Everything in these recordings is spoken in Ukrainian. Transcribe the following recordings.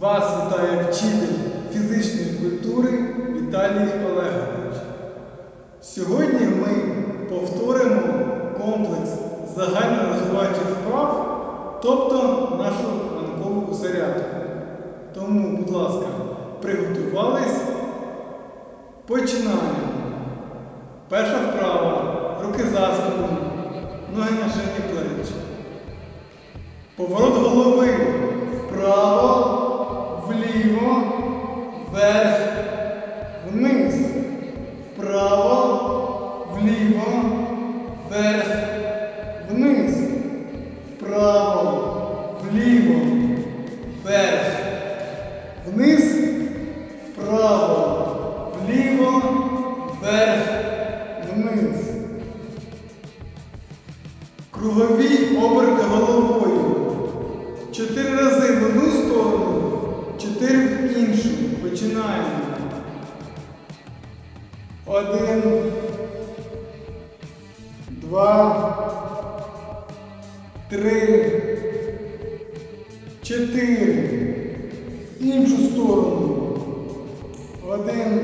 Вас вітає вчитель фізичної культури Віталій Олегович. Сьогодні ми повторимо комплекс загальнорозвиваючих вправ, тобто нашу ранкову зарядку. Тому, будь ласка, приготувались. Починаємо. Перша вправа. Руки за спину, ноги на ширині плеч. Поворот голови вверх, вниз. Вправо, вліво, вверх, вниз. Вправо, вліво, вверх, вниз. Вправо, вліво, вверх, вниз. Кругові оберти головою. Чотири рази в одну сторону, чотири іншу. Починаємо. Один. Два. Три. Чотири. Іншу сторону. Один.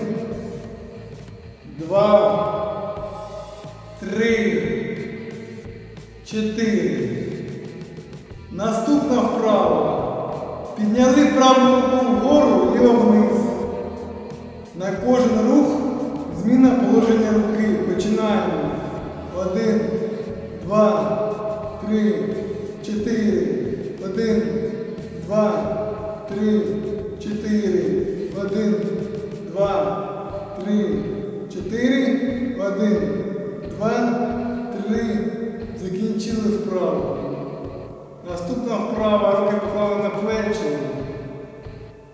Два. Три. Чотири. Наступна вправа. Підняли праву руку вгору, ліво вниз. На кожен рух зміна положення руки. Починаємо. Один, два, три, чотири. Один, два, три, чотири. Один, два, три, чотири. Один, два, три. Закінчили вправу. Наступна вправа руки поклали на плечі.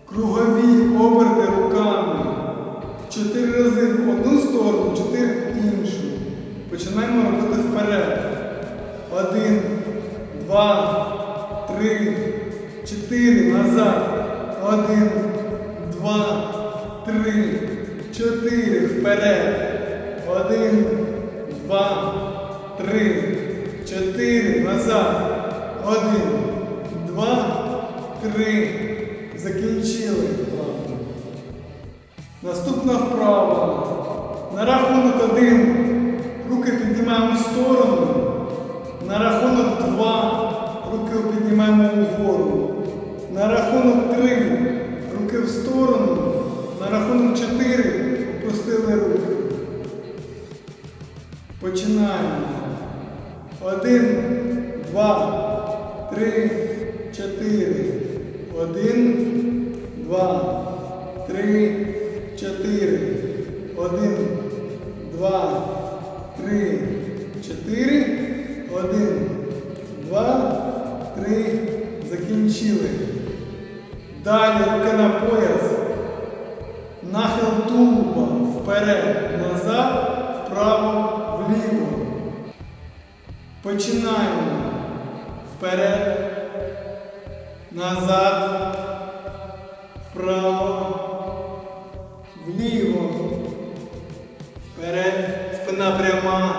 Кругові оберти руками. Чотири рази в одну сторону, чотири в іншу. Починаємо робити вперед. Один, два, три, чотири. Назад. Один, два, три, чотири. Вперед. Один, два, три, чотири. Назад. Один, два, три. Закінчили. Наступна вправа. На рахунок один. Руки піднімаємо в сторону. На рахунок два. Руки піднімаємо вгору. На рахунок три. Руки в сторону. На рахунок чотири. Опустили руки. Починаємо. Один, два, три, чотири. Один, два, три, чотири. Один, два, три, чотири. Один, два, три. Закінчили. Далі руки на пояс. Нахил тулуба вперед, назад, вправо, вліво. Починаємо. Вперед, назад, вправо, вліво. Вперед, спина пряма,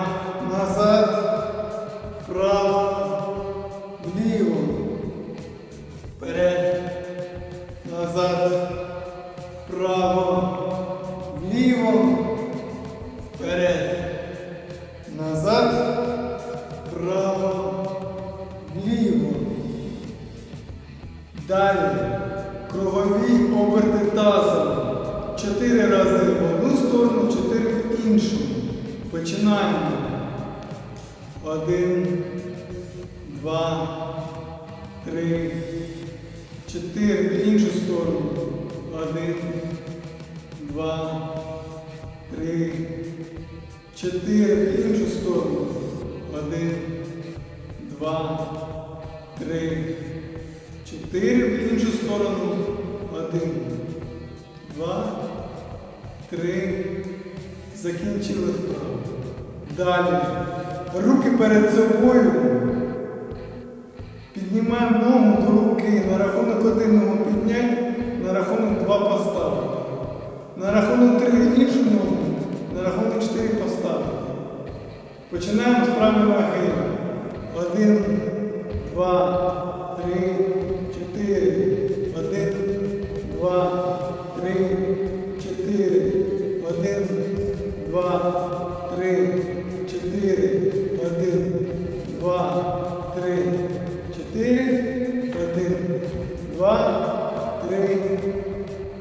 вліво. Далі кругові оберти тазом. Чотири рази в одну сторону, чотири в іншу. Починаємо. Один, два, три, чотири в іншу сторону. Один, два, три, чотири в іншу сторону. Один, два, три, чотири в іншу сторону. Один, два, три. Закінчили вправо. Далі. Руки перед собою. Піднімаємо ногу до руки. На рахунок один ногу підняти, на рахунок два поставити. На рахунок три іншу ногу, на рахунок чотири поставити. Починаємо з правої ноги. Один, два, три, чотири. Один, два, три, чотири. Один, два, три, чотири. Один, два, три, чотири. Один, два, три.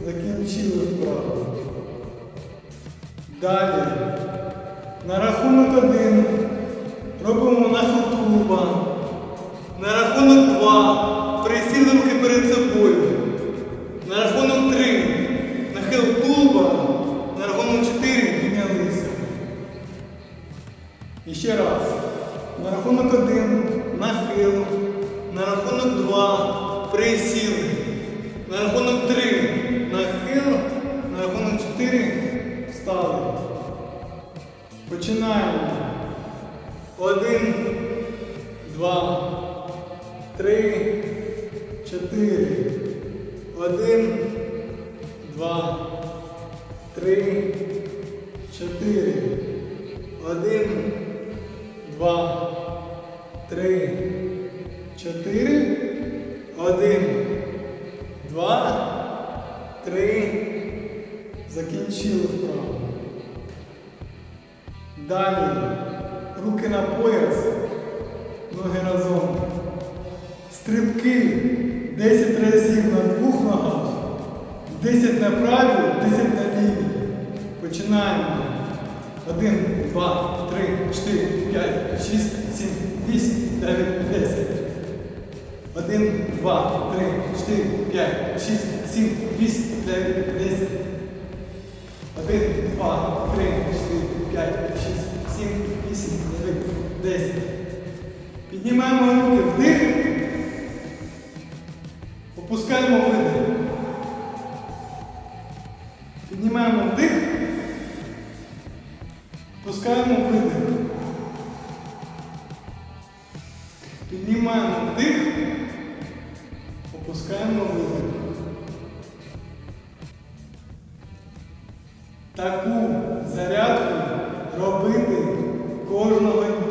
Закінчили вправу. Далі. На рахунок один робимо нахил тулуба. На рахунок два присіли руки перед собою. На рахунок три нахил тулуба. На рахунок чотири піднялися. І ще раз. На рахунок один нахил. На рахунок два присіли. На рахунок три нахил. На рахунок чотири встали. Починаємо. Один, два, три, чотири. Один, два, три, чотири. Один, два, три, чотири. Один, два, три. Закінчили вправо. Далі. Руки на пояс. Ноги разом. Стрибки 10 разів на двох ногах. 10 на правій, 10 на лівій. Починаємо. 1, 2, 3, 4, 5, 6, 7, 8, 9, 10. 1, 2, 3, 4, 5, 6, 7, 8, 9, 10. 1, 2, 3, 4, 5, 6, 7, 8, 9, 10. Піднімаємо руки вдих. Опускаємо видих. Піднімаємо вдих. Опускаємо видих. Піднімаємо вдих. Опускаємо видих. Таку зарядку кожного дня.